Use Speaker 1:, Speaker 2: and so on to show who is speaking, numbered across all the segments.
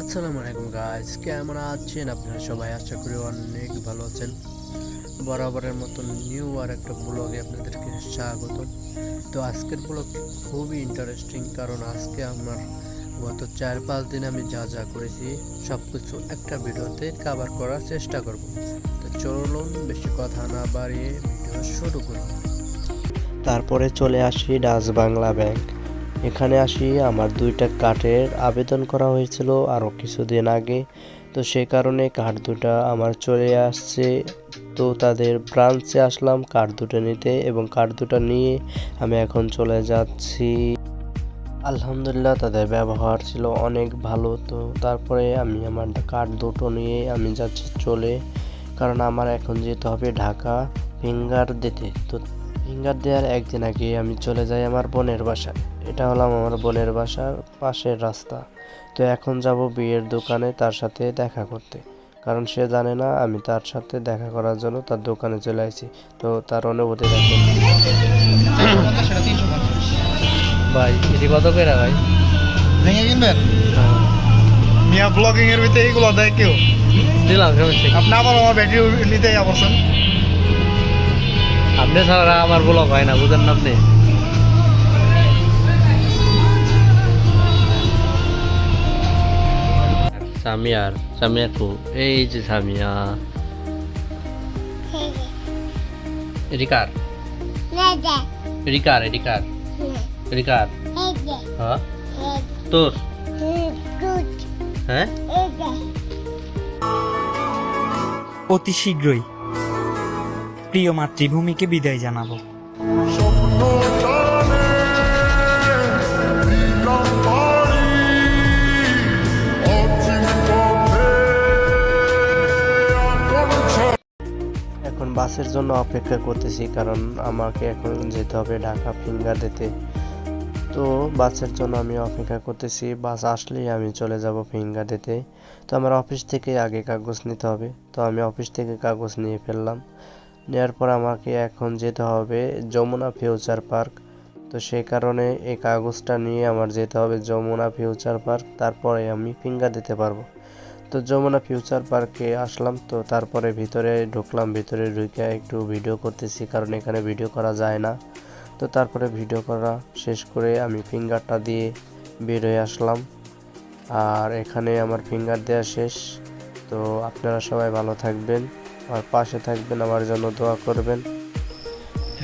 Speaker 1: আসসালামু আলাইকুম গাইজ কেমন আছেন আপনারা সবাই? আশা করি অনেক ভালো আছেন। বরাবরের মতন নিউ আর একটা ব্লগে আপনাদেরকে স্বাগত। তো আজকের ব্লগটি খুবই ইন্টারেস্টিং কারণ আজকে আমার গত চার পাঁচ দিন আমি যা যা করেছি সব কিছু একটা ভিডিওতে কভার করার চেষ্টা করব। তো চলুন, বেশি কথা না বাড়িয়ে ভিডিও শুরু করুন
Speaker 2: তারপরে চলে আসি ডাচ বাংলা ব্যাংক এখানে আসি, আমার দুইটা কাঠের আবেদন করা হয়েছিল আরও কিছুদিন আগে। তো সে কারণে কাঠ দুটা আমার চলে আসছে। তো তাদের ব্রাঞ্চে আসলাম, কাঠ দুটো নিতে এবং কাঠ দুটো নিয়ে আমি এখন চলে যাচ্ছি। আলহামদুলিল্লাহ, তাদের ব্যবহার ছিল অনেক ভালো। তো তারপরে আমি আমার কাঠ দুটো নিয়ে আমি যাচ্ছি চলে, কারণ আমার এখন যেতে হবে ঢাকা ফিঙ্গার দিতে। তো ফিঙ্গার দেওয়ার একদিন আগে আমি চলে যাই আমার বোনের বাসায়। এটা হলাম আমার বোনের বাসার পাশের রাস্তা। তো এখন যাব বিয়ের দোকানে তার সাথে দেখা করতে। কারণ সে জানে না আমি তার সাথে দেখা করার জন্য তার দোকানে চলে আসি তো তার অনুভূতি দেখুন
Speaker 1: ভাই এটি কত করে ভাই?
Speaker 3: ভেঙে কিনবেন মিয়া ব্লগিং এর ভিতরে এইগুলো দেয় কেউ?
Speaker 1: দিলাম সমস্যা
Speaker 3: আপনি আবার আমার ব্যাটারি নিতে যাবছেন
Speaker 1: আপনি ছাড়া আমার ব্লগ হয় না বুঝেন না আপনি? সামিয়ার সামিয়া কু এই যে সামিয়া। এডিকার এডিকার এডিকার হ্যাঁ। তোর? হ্যাঁ?
Speaker 4: অতি শীঘ্রই প্রিয় মাতৃভূমিকে বিদায় জানাব।
Speaker 2: বাসের জন্য অপেক্ষা করতেছি, কারণ আমাকে এখন যেতে হবে ঢাকা ফিঙ্গার দিতে। তো বাসের জন্য আমি অপেক্ষা করতেছি, বাস আসলেই আমি চলে যাব ফিঙ্গার দিতে। তো আমার অফিস থেকে আগে কাগজ নিতে হবে, তো আমি অফিস থেকে কাগজ নিয়ে ফেললাম। নেওয়ার পর আমাকে এখন যেতে হবে যমুনা ফিউচার পার্ক। তো সেই কারণে এই কাগজটা নিয়ে আমার যেতে হবে যমুনা ফিউচার পার্ক, তারপরে আমি ফিঙ্গার দিতে পারব। তো যমুনা ফিউচার পার্কে আসলাম, তো তারপরে ভিতরে ঢুকলাম, ভিতরে ঢুকে একটু ভিডিও করতেছি, কারণ এখানে ভিডিও করা যায় না। তো তারপরে ভিডিও করা শেষ করে আমি ফিঙ্গারটা দিয়ে বের হয়ে আসলাম। আর এখানে আমার ফিঙ্গার দেওয়া শেষ। তো আপনারা সবাই ভালো থাকবেন, আর পাশে থাকবেন, আমার জন্য দোয়া করবেন।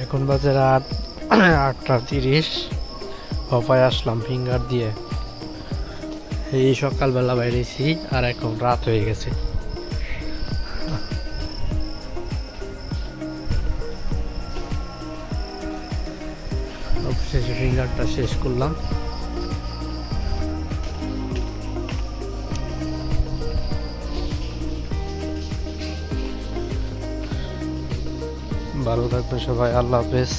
Speaker 1: এখন বাজে রাত আটটা তিরিশ। হপায় আসলাম ফিঙ্গার দিয়ে। এই সকালবেলা বাইরেছি আর এখন রাত হয়ে গেছে। অবশেষে ফিঙ্গারটা শেষ করলাম। ভালো থাকবেন সবাই, আল্লাহ হাফেজ।